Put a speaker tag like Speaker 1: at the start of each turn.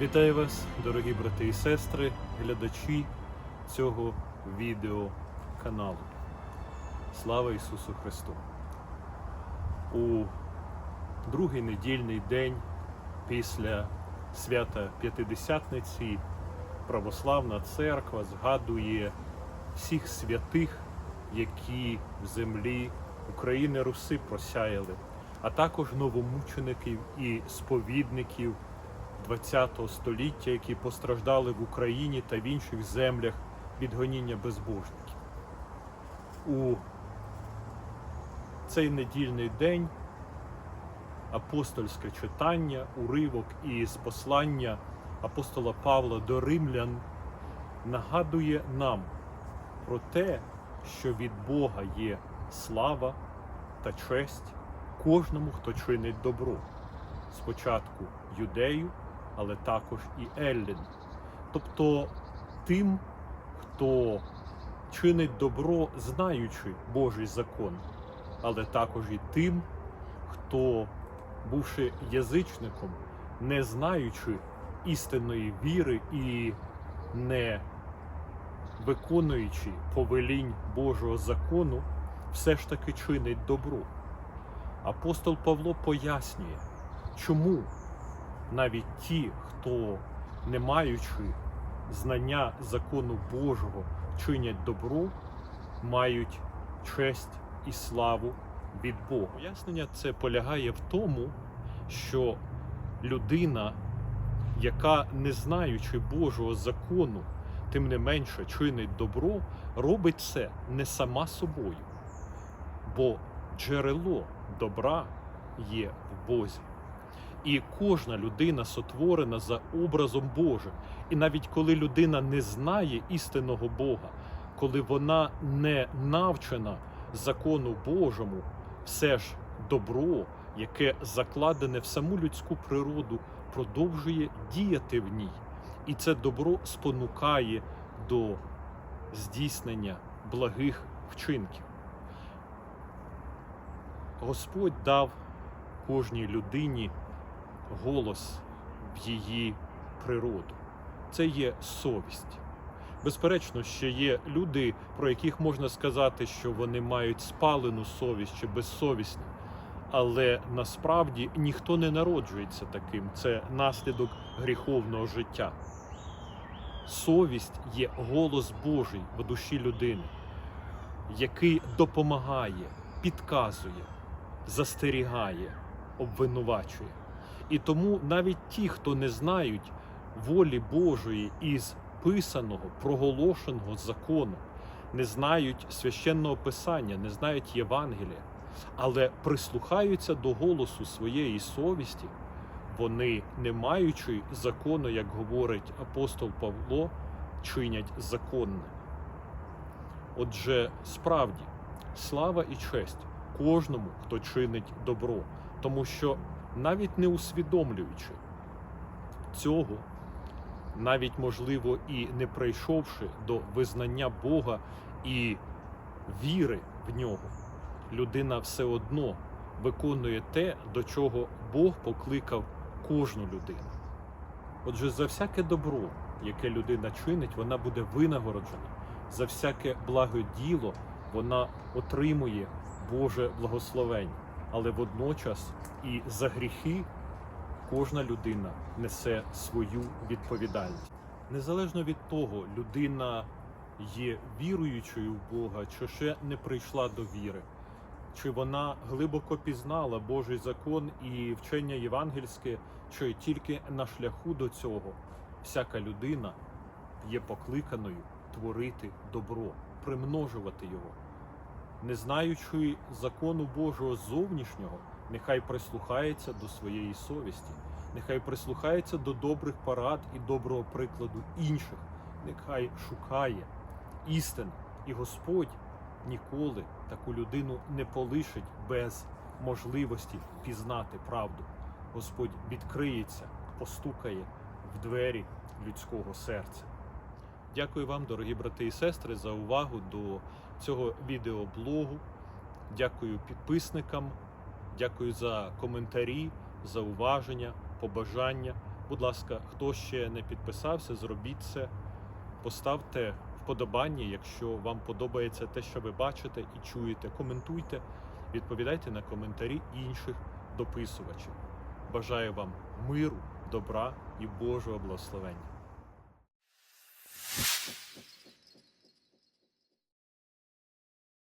Speaker 1: Вітаю вас, дорогі брати і сестри, глядачі цього відеоканалу. Слава Ісусу Христу! У другий недільний день після свята П'ятидесятниці Православна Церква згадує всіх святих, які в землі України Руси просяяли, а також новомучеників і сповідників. ХХ століття, які постраждали в Україні та в інших землях від гоніння безбожників. У цей недільний день апостольське читання, уривок із послання апостола Павла до римлян нагадує нам про те, що від Бога є слава та честь кожному, хто чинить добро. Спочатку юдею, але також і Еллін. Тобто тим, хто чинить добро, знаючи Божий закон, але також і тим, хто, бувши язичником, не знаючи істинної віри і не виконуючи повелінь Божого закону, все ж таки чинить добро. Апостол Павло пояснює, чому навіть ті, хто, не маючи знання закону Божого, чинять добро, мають честь і славу від Бога. Пояснення це полягає в тому, що людина, яка, не знаючи Божого закону, тим не менше чинить добро, робить це не сама собою, бо джерело добра є в Бозі. І кожна людина сотворена за образом Божим. І навіть коли людина не знає істинного Бога, коли вона не навчена закону Божому, все ж добро, яке закладене в саму людську природу, продовжує діяти в ній. І це добро спонукає до здійснення благих вчинків. Господь дав кожній людині голос в її природу. Це є совість. Безперечно, ще є люди, про яких можна сказати, що вони мають спалену совість чи безсовісні. Але насправді ніхто не народжується таким. Це наслідок гріховного життя. Совість є голос Божий в душі людини, який допомагає, підказує, застерігає, обвинувачує. І тому навіть ті, хто не знають волі Божої із писаного, проголошеного закону, не знають священного писання, не знають Євангелія, але прислухаються до голосу своєї совісті, вони, не маючи закону, як говорить апостол Павло, чинять законне. Отже, справді, слава і честь кожному, хто чинить добро, тому що навіть не усвідомлюючи цього, навіть можливо і не прийшовши до визнання Бога і віри в нього, людина все одно виконує те, до чого Бог покликав кожну людину. Отже, за всяке добро, яке людина чинить, вона буде винагороджена, за всяке благоділо вона отримує Боже благословення але водночас і за гріхи кожна людина несе свою відповідальність. Незалежно від того, людина є віруючою в Бога, чи ще не прийшла до віри, чи вона глибоко пізнала Божий закон і вчення євангельське, чи тільки на шляху до цього всяка людина є покликаною творити добро, примножувати його не знаючи закону Божого зовнішнього, нехай прислухається до своєї совісті, нехай прислухається до добрих порад і доброго прикладу інших, нехай шукає істин, і Господь ніколи таку людину не полишить без можливості пізнати правду. Господь відкриється, постукає в двері людського серця. Дякую вам, дорогі брати і сестри, за увагу до цього відеоблогу. Дякую підписникам, дякую за коментарі, зауваження, побажання. Будь ласка, хто ще не підписався, зробіть це. Поставте вподобання, якщо вам подобається те, що ви бачите і чуєте. Коментуйте, відповідайте на коментарі інших дописувачів. Бажаю вам миру, добра і Божого благословення.